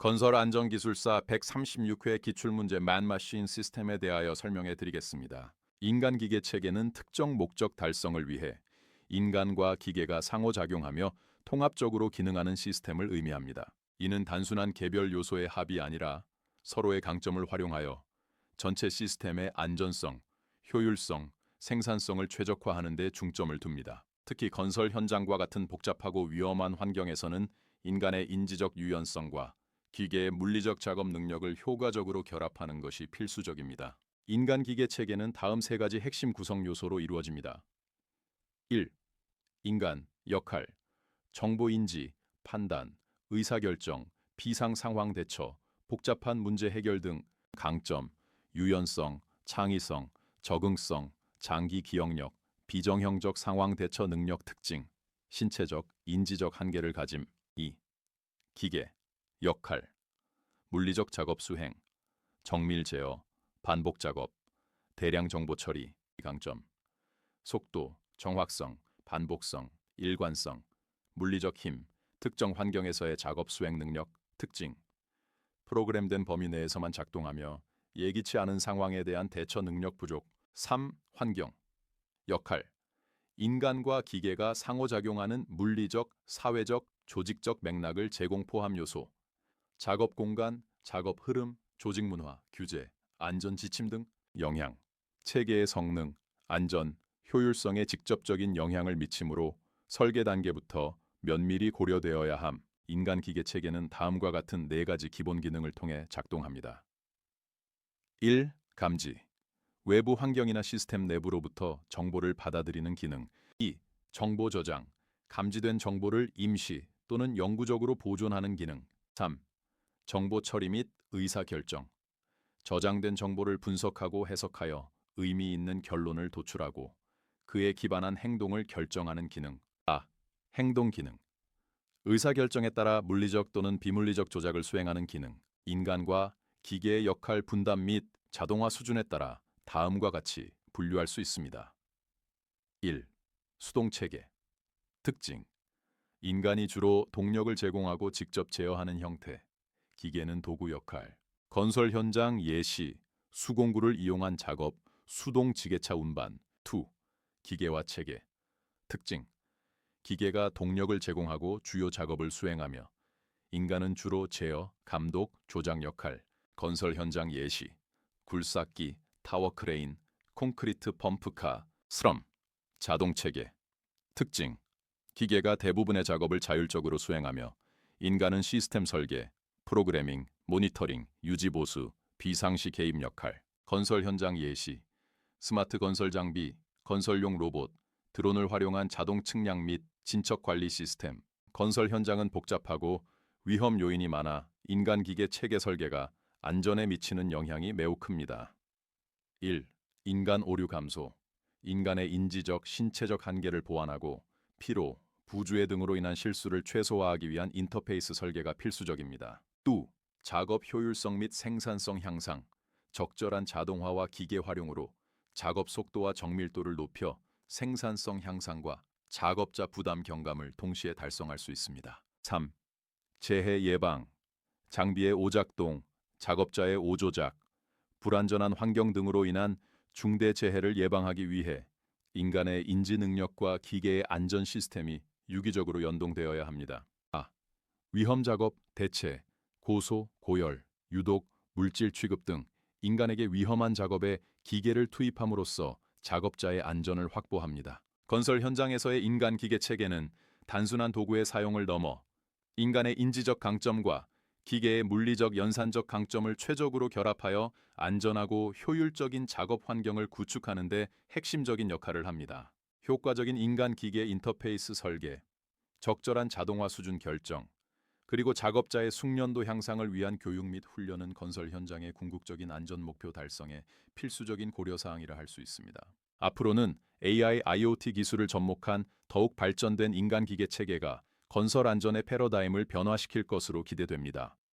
건설 안전기술사 136회 기출문제 만마신 시스템에 대하여 설명해 드리겠습니다. 인간 기계 체계는 특정 목적 달성을 위해 인간과 기계가 상호작용하며 통합적으로 기능하는 시스템을 의미합니다. 이는 단순한 개별 요소의 합이 아니라 서로의 강점을 활용하여 전체 시스템의 안전성, 효율성, 생산성을 최적화하는 데 중점을 둡니다. 특히 건설 현장과 같은 복잡하고 위험한 환경에서는 인간의 인지적 유연성과 기계의 물리적 작업 능력을 효과적으로 결합하는 것이 필수적입니다. 인간 기계 체계는 다음 세 가지 핵심 구성 요소로 이루어집니다. 1. 인간, 역할, 정보 인지, 판단, 의사결정, 비상 상황 대처, 복잡한 문제 해결 등 강점, 유연성, 창의성, 적응성, 장기 기억력, 비정형적 상황 대처 능력 특징, 신체적, 인지적 한계를 가짐. 2. 기계, 역할, 물리적 작업 수행, 정밀 제어, 반복 작업, 대량 정보 처리, 강점, 속도, 정확성, 반복성, 일관성, 물리적 힘, 특정 환경에서의 작업 수행 능력, 특징, 프로그램된 범위 내에서만 작동하며 예기치 않은 상황에 대한 대처 능력 부족. 3. 환경, 역할, 인간과 기계가 상호작용하는 물리적, 사회적, 조직적 맥락을 제공 포함 요소, 작업 공간, 작업 흐름, 조직 문화, 규제, 안전 지침 등 영향, 체계의 성능, 안전, 효율성에 직접적인 영향을 미치므로 설계 단계부터 면밀히 고려되어야 함. 인간 기계 체계는 다음과 같은 네 가지 기본 기능을 통해 작동합니다. 1. 감지. 외부 환경이나 시스템 내부로부터 정보를 받아들이는 기능. 2. 정보 저장. 감지된 정보를 임시 또는 영구적으로 보존하는 기능. 3. 정보 처리 및 의사 결정. 저장된 정보를 분석하고 해석하여 의미 있는 결론을 도출하고 그에 기반한 행동을 결정하는 기능. 아, 행동 기능. 의사 결정에 따라 물리적 또는 비물리적 조작을 수행하는 기능. 인간과 기계의 역할 분담 및 자동화 수준에 따라 다음과 같이 분류할 수 있습니다. 1. 수동 체계. 특징. 인간이 주로 동력을 제공하고 직접 제어하는 형태. 기계는 도구 역할. 건설 현장 예시, 수공구를 이용한 작업, 수동 지게차 운반. 2. 기계와 체계. 특징. 기계가 동력을 제공하고 주요 작업을 수행하며 인간은 주로 제어, 감독, 조작 역할, 건설 현장 예시, 굴삭기, 타워 크레인, 콘크리트 펌프카, 스럼, 자동 체계. 특징. 기계가 대부분의 작업을 자율적으로 수행하며 인간은 시스템 설계, 프로그래밍, 모니터링, 유지 보수, 비상시 개입 역할, 건설 현장 예시, 스마트 건설 장비, 건설용 로봇, 드론을 활용한 자동 측량 및 진척 관리 시스템. 건설 현장은 복잡하고 위험 요인이 많아 인간 기계 체계 설계가 안전에 미치는 영향이 매우 큽니다. 1. 인간 오류 감소. 인간의 인지적, 신체적 한계를 보완하고 피로, 부주의 등으로 인한 실수를 최소화하기 위한 인터페이스 설계가 필수적입니다. 2. 작업 효율성 및 생산성 향상. 적절한 자동화와 기계 활용으로 작업 속도와 정밀도를 높여 생산성 향상과 작업자 부담 경감을 동시에 달성할 수 있습니다. 3. 재해 예방. 장비의 오작동, 작업자의 오조작, 불안전한 환경 등으로 인한 중대 재해를 예방하기 위해 인간의 인지 능력과 기계의 안전 시스템이 유기적으로 연동되어야 합니다. 아. 위험 작업 대체, 고소, 고열, 유독, 물질 취급 등 인간에게 위험한 작업에 기계를 투입함으로써 작업자의 안전을 확보합니다. 건설 현장에서의 인간 기계 체계는 단순한 도구의 사용을 넘어 인간의 인지적 강점과 기계의 물리적 연산적 강점을 최적으로 결합하여 안전하고 효율적인 작업 환경을 구축하는 데 핵심적인 역할을 합니다. 효과적인 인간 기계 인터페이스 설계, 적절한 자동화 수준 결정, 그리고 작업자의 숙련도 향상을 위한 교육 및 훈련은 건설 현장의 궁극적인 안전 목표 달성에 필수적인 고려 사항이라 할 수 있습니다. 앞으로는 AI, IoT 기술을 접목한 더욱 발전된 인간 기계 체계가 건설 안전의 패러다임을 변화시킬 것으로 기대됩니다.